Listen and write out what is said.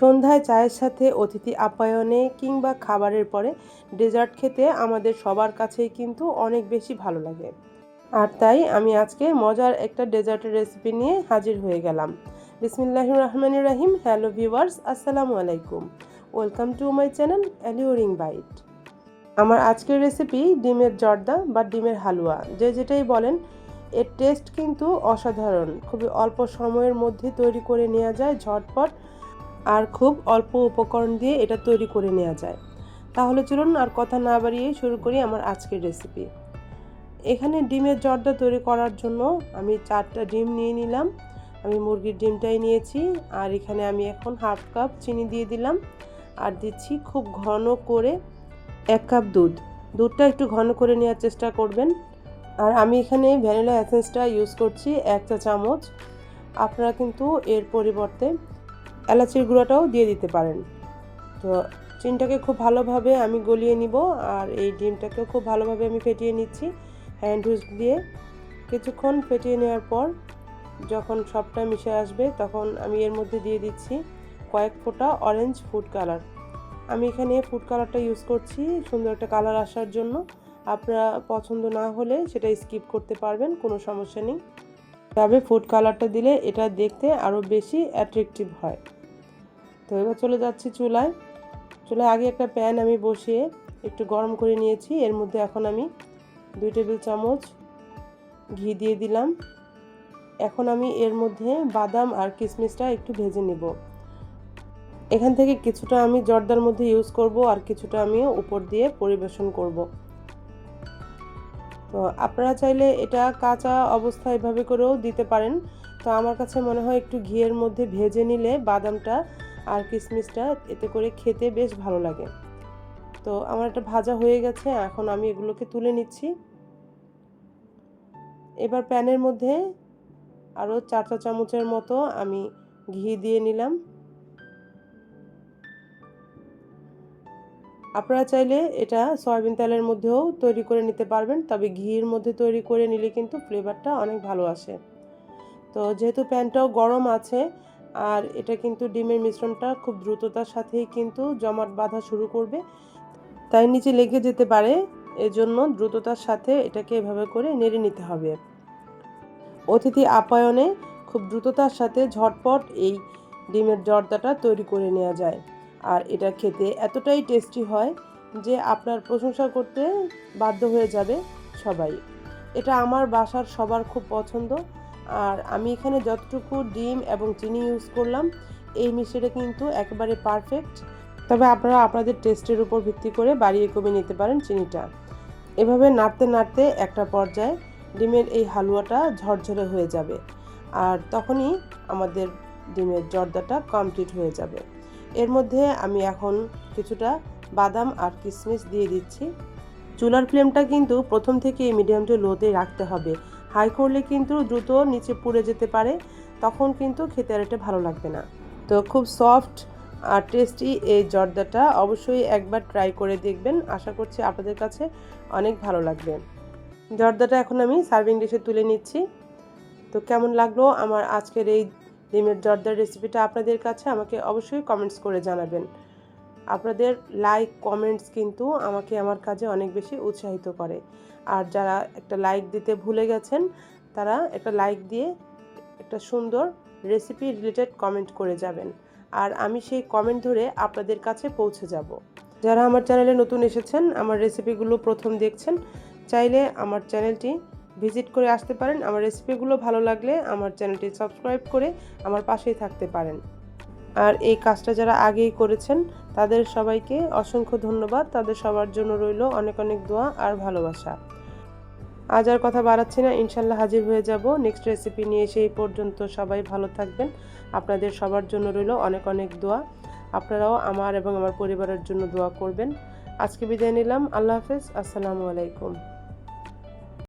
সন্ধ্যায় চায়ের সাথে অতিথি আপ্যায়নে কিংবা খাবারের পরে ডেজার্ট খেতে আমাদের সবার কাছেই কিন্তু অনেক বেশি ভালো লাগে। আর তাই আমি আজকে মজার একটা ডেজার্টের রেসিপি নিয়ে হাজির হয়ে গেলাম। বিসমিল্লাহ রহমান রাহিম। হ্যালো ভিউয়ার্স, আসসালামু আলাইকুম। Welcome to my channel alluring bite. আমার আজকের রেসিপি ডিমের জর্দা বা ডিমের হালুয়া, যে যেটাই বলেন, এর টেস্ট কিন্তু অসাধারণ। খুবই অল্প সময়ের মধ্যে তৈরি করে নেওয়া যায় ঝটপট। আর খুব অল্প উপকরণ দিয়ে এটা তৈরি করে নেওয়া যায়। তাহলে চলুন আর কথা না বাড়িয়ে শুরু করি আমার আজকের রেসিপি এখানে ডিমের জর্দা তৈরি করার জন্য আমি চারটা ডিম নিয়ে নিলাম। আমি মুরগির ডিমটাই নিয়েছি আর এখানে আমি এখন হাফ কাপ চিনি দিয়ে দিলাম আর দিচ্ছি খুব ঘন করে এক কাপ দুধ। দুধটা একটু ঘন করে নেওয়ার চেষ্টা করবেন। আর আমি এখানে ভ্যানিলা অ্যাসেন্সটা ইউজ করছি এক চা চামচ আপনারা কিন্তু এর পরিবর্তে এলাচির গুঁড়াটাও দিয়ে দিতে পারেন। তো চিনটাকে খুব ভালোভাবে আমি গলিয়ে নিব আর এই ডিমটাকেও খুব ভালোভাবে আমি ফেটিয়ে নিচ্ছি হ্যান্ড হুইস্ক দিয়ে। কিছুক্ষণ ফেটিয়ে নেওয়ার পর যখন সবটা মিশে আসবে তখন আমি এর মধ্যে দিয়ে দিচ্ছি কয়েক ফোঁটা অরেঞ্জ ফুড কালার। আমি এখানে ফুড কালারটা ইউজ করছি সুন্দর একটা কালার আসার জন্য। আপনারা পছন্দ না হলে সেটা স্কিপ করতে পারবেন, কোনো সমস্যা নেই। তবে ফুড কালারটা দিলে এটা দেখতে আরও বেশি অ্যাট্রাকটিভ হয়। তো এবার চলে যাচ্ছি চুলায়। চুলায় আগে একটা প্যান আমি বসিয়ে একটু গরম করে নিয়েছি। এর মধ্যে এখন আমি দুই টেবিল চামচ ঘি দিয়ে দিলাম। এখন আমি এর মধ্যে বাদাম আর কিশমিশটা একটু ভেজে নেব। এখান থেকে কিছুটা আমি জর্দার মধ্যে ইউজ করব আর কিছুটা আমি উপর দিয়ে পরিবেশন করব। তো আপনারা চাইলে এটা কাঁচা অবস্থা এভাবে করেও দিতে পারেন। তো আমার কাছে মনে হয় একটু ঘিয়ের মধ্যে ভেজে নিলে বাদামটা আর কিশমিশটা এতে করে খেতে বেশ ভালো লাগে। তো আমার একটা ভাজা হয়ে গেছে, এখন আমি এগুলোকে তুলে নিচ্ছি। এবার প্যানের মধ্যে আরও চার চা চামচের মতো আমি ঘি দিয়ে নিলাম। আপনারা চাইলে এটা সয়াবিন তেলের মধ্যেও তৈরি করে নিতে পারবেন, তবে ঘির মধ্যে তৈরি করে নিলে কিন্তু ফ্লেভারটা অনেক ভালো আসে। তো যেহেতু প্যানটাও গরম আছে আর এটা কিন্তু ডিমের মিশ্রণটা খুব দ্রুততার সাথেই কিন্তু জমাট বাঁধা শুরু করবে। তাই নিচে লেগে যেতে পারে, এজন্য দ্রুততার সাথে এটাকে এভাবে করে নেড়ে নিতে হবে। অতিথি আপ্যায়নে খুব দ্রুততার সাথে ঝটপট এই ডিমের জর্দাটা তৈরি করে নেওয়া যায়। আর এটা খেতে এতটাই টেস্টি হয় যে আপনার প্রশংসা করতে বাধ্য হয়ে যাবে সবাই। এটা আমার বাসার সবার খুব পছন্দ। আর আমি এখানে যতটুকু ডিম এবং চিনি ইউজ করলাম, এই মিষ্টিটা কিন্তু একেবারে পারফেক্ট তবে আপনারা আপনাদের টেস্টের উপর ভিত্তি করে বাড়িয়ে কমিয়ে নিতে পারেন চিনিটা। এভাবে নাড়তে নাড়তে একটা পর্যায়ে ডিমের এই হালুয়াটা ঝরঝরে হয়ে যাবে আর তখনই আমাদের ডিমের জর্দাটা কমপ্লিট হয়ে যাবে। এর মধ্যে আমি এখন কিছুটা বাদাম আর কিশমিশ দিয়ে দিচ্ছি। চুলার ফ্লেমটা কিন্তু প্রথম থেকে মিডিয়াম টু লোতে রাখতে হবে। হাই করলে কিন্তু দ্রুত নিচে পুড়ে যেতে পারে, তখন কিন্তু খেতে আর এটা ভালো লাগবে না। তো খুব সফট আর টেস্টি এই জর্দাটা অবশ্যই একবার ট্রাই করে দেখবেন, আশা করছি আপনাদের কাছে অনেক ভালো লাগবে। জর্দাটা এখন আমি সার্ভিং ডিশে তুলে নিচ্ছি। তো কেমন লাগল আমার আজকের এই ডিমের জর্দার রেসিপিটা আপনাদের কাছে, আমাকে অবশ্যই কমেন্টস করে জানাবেন। আপনাদের লাইক কমেন্টস কিন্তু আমাকে আমার কাজে অনেক বেশি উৎসাহিত করে। আর যারা একটা লাইক দিতে ভুলে গেছেন, তারা একটা লাইক দিয়ে একটা সুন্দর রেসিপি রিলেটেড কমেন্ট করে যাবেন। আর আমি সেই কমেন্ট ধরে আপনাদের কাছে পৌঁছে যাব। যারা আমার চ্যানেলে নতুন এসেছেন, আমার রেসিপিগুলো প্রথম দেখছেন, চাইলে আমার চ্যানেলটি ভিজিট করে আসতে পারেন। আমার রেসিপিগুলো ভালো লাগলে আমার চ্যানেলটি সাবস্ক্রাইব করে আমার পাশেই থাকতে পারেন। আর এই কাজটা যারা আগেই করেছেন, তাদের সবাইকে অসংখ্য ধন্যবাদ। তাদের সবার জন্য রইল অনেক অনেক দোয়া আর ভালোবাসা। আজ আর কথা বাড়াচ্ছি না ইনশাল্লাহ হাজির হয়ে যাব। নেক্সট রেসিপি নিয়ে সেই পর্যন্ত সবাই ভালো থাকবেন। আপনাদের সবার জন্য রইল অনেক অনেক দোয়া। আপনারাও আমার এবং আমার পরিবারের জন্য দোয়া করবেন। আজকে বিদায় নিলাম। আল্লাহ হাফেজ। আসসালামু আলাইকুম।